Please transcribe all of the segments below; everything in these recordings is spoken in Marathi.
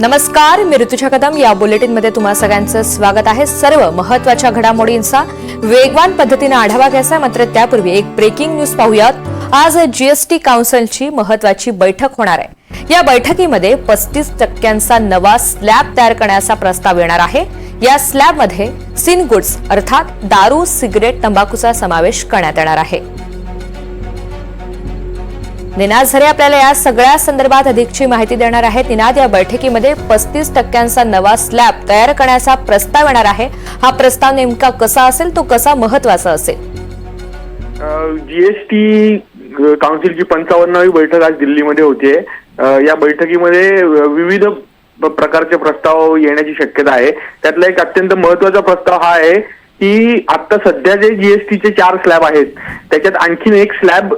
नमस्कार मी ऋतुजा कदम. या बुलेटिनमध्ये तुम्हा सगळ्यांचं स्वागत आहे. सर्व महत्त्वाच्या घडामोडींचा वेगवान पद्धतीने आढावा घ्यायचा आहे. मात्र त्यापूर्वी एक ब्रेकिंग न्यूज पाहूयात. आज जीएसटी काउन्सिलची महत्वाची बैठक होणार आहे. या बैठकीमध्ये पस्तीस टक्क्यांचा नवा स्लॅब तयार करण्याचा प्रस्ताव येणार आहे. या स्लॅबमध्ये सिन गुड्स अर्थात दारू सिगरेट तंबाखूचा समावेश करण्यात येणार आहे. निनाद झरे आपल्याला या सगळ्या संदर्भात अधिकची माहिती देणार आहेत. निनाद या बैठकीमध्ये पस्तीस टक्क्यांचा नवा स्लॅब तयार करण्याचा प्रस्ताव येणार आहे. हा प्रस्ताव नेमका कसा असेल? तो कसा महत्त्वाचा असेल? जीएसटी काउन्सिलची पंचावन्नावी बैठक आज दिल्लीमध्ये होते या बैठकीमध्ये विविध प्रकारचे प्रस्ताव येण्याची शक्यता आहे. त्यातला एक अत्यंत महत्त्वाचा प्रस्ताव हा आहे की आता सध्या जे जीएसटीचे चार स्लॅब आहेत त्याच्यात आणखीन एक स्लॅब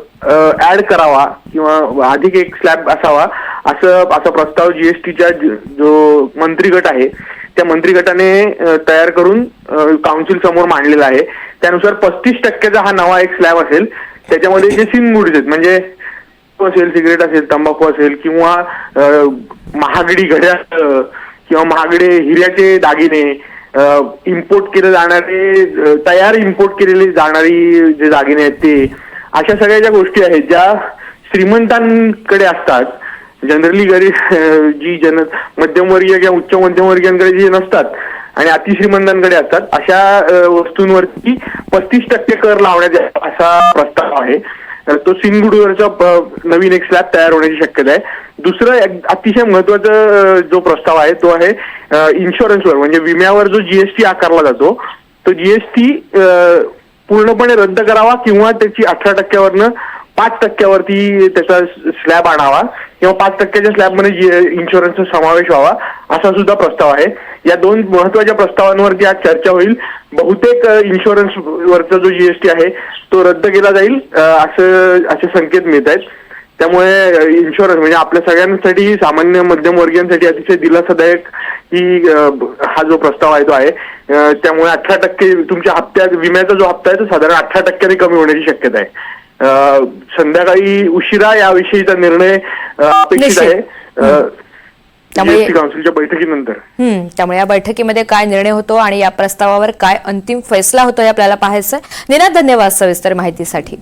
ऍड करावा किंवा अधिक एक स्लॅब असावा असं असा प्रस्ताव जीएसटीचा जो मंत्री गट आहे त्या मंत्री गटाने तयार करून काउन्सिल समोर मांडलेला आहे. त्यानुसार पस्तीस टक्क्याचा हा नवा एक स्लॅब असेल त्याच्यामध्ये जे सिन गुड्स आहेत म्हणजे असेल सिगरेट असेल तंबाखू असेल किंवा महागडी घड्याळ किंवा महागडे हिऱ्याचे दागिने इम्पोर्ट केले जाणारे तयार इम्पोर्ट केलेली जाणारी जे दागिने आहेत ते अशा सगळ्या ज्या गोष्टी आहेत ज्या श्रीमंतांकडे असतात जनरली गरीब जी जन मध्यमवर्गीय किंवा उच्च मध्यमवर्गीयांकडे जे नसतात आणि अतिश्रीमंतांकडे असतात अशा वस्तूंवरती पस्तीस टक्के कर लावण्यात असा प्रस्ताव आहे. तर तो सिंगुडवरचा नवीन एक स्लॅब तयार होण्याची शक्यता आहे. दुसरं अतिशय महत्त्वाचा जो प्रस्ताव आहे तो आहे इन्शुरन्सवर म्हणजे विम्यावर जो जीएसटी आकारला जातो तो जीएसटी पूर्णपणे रद्द करावा किंवा त्याची अठरा टक्क्यावरनं पाच टक्क्यावरती त्याचा स्लॅब आणावा किंवा पाच टक्क्याच्या स्लॅबमध्ये इन्शुरन्सचा समावेश व्हावा असा सुद्धा प्रस्ताव आहे. या दोन महत्त्वाच्या प्रस्तावांवरती आज चर्चा होईल. बहुतेक इन्शुरन्स वरचा जो जीएसटी आहे तो रद्द केला जाईल. असं असे संकेत मिळत आहेत. त्यामुळे इन्शुरन्स म्हणजे आपल्या सगळ्यांसाठी सामान्य मध्यमवर्गीयांसाठी अतिशय दिलासादायक ही हा जो प्रस्ताव आहे तो आहे. त्यामुळे अठरा टक्के तुमच्या हप्त्यात विम्याचा जो हप्ता आहे तो साधारण अठरा टक्क्याने कमी होण्याची शक्यता आहे. संध्याकाळी उशिरा याविषयीचा निर्णय अपेक्षित. आहे. त्यामुळे- काउन्सिलच्या बैठकीनंतर. हम्म त्यामुळे या बैठकीमध्ये काय निर्णय होतो आणि या प्रस्तावावर काय अंतिम फैसला होतो हे आपल्याला पाहायचंय निनाद धन्यवाद सविस्तर माहितीसाठी.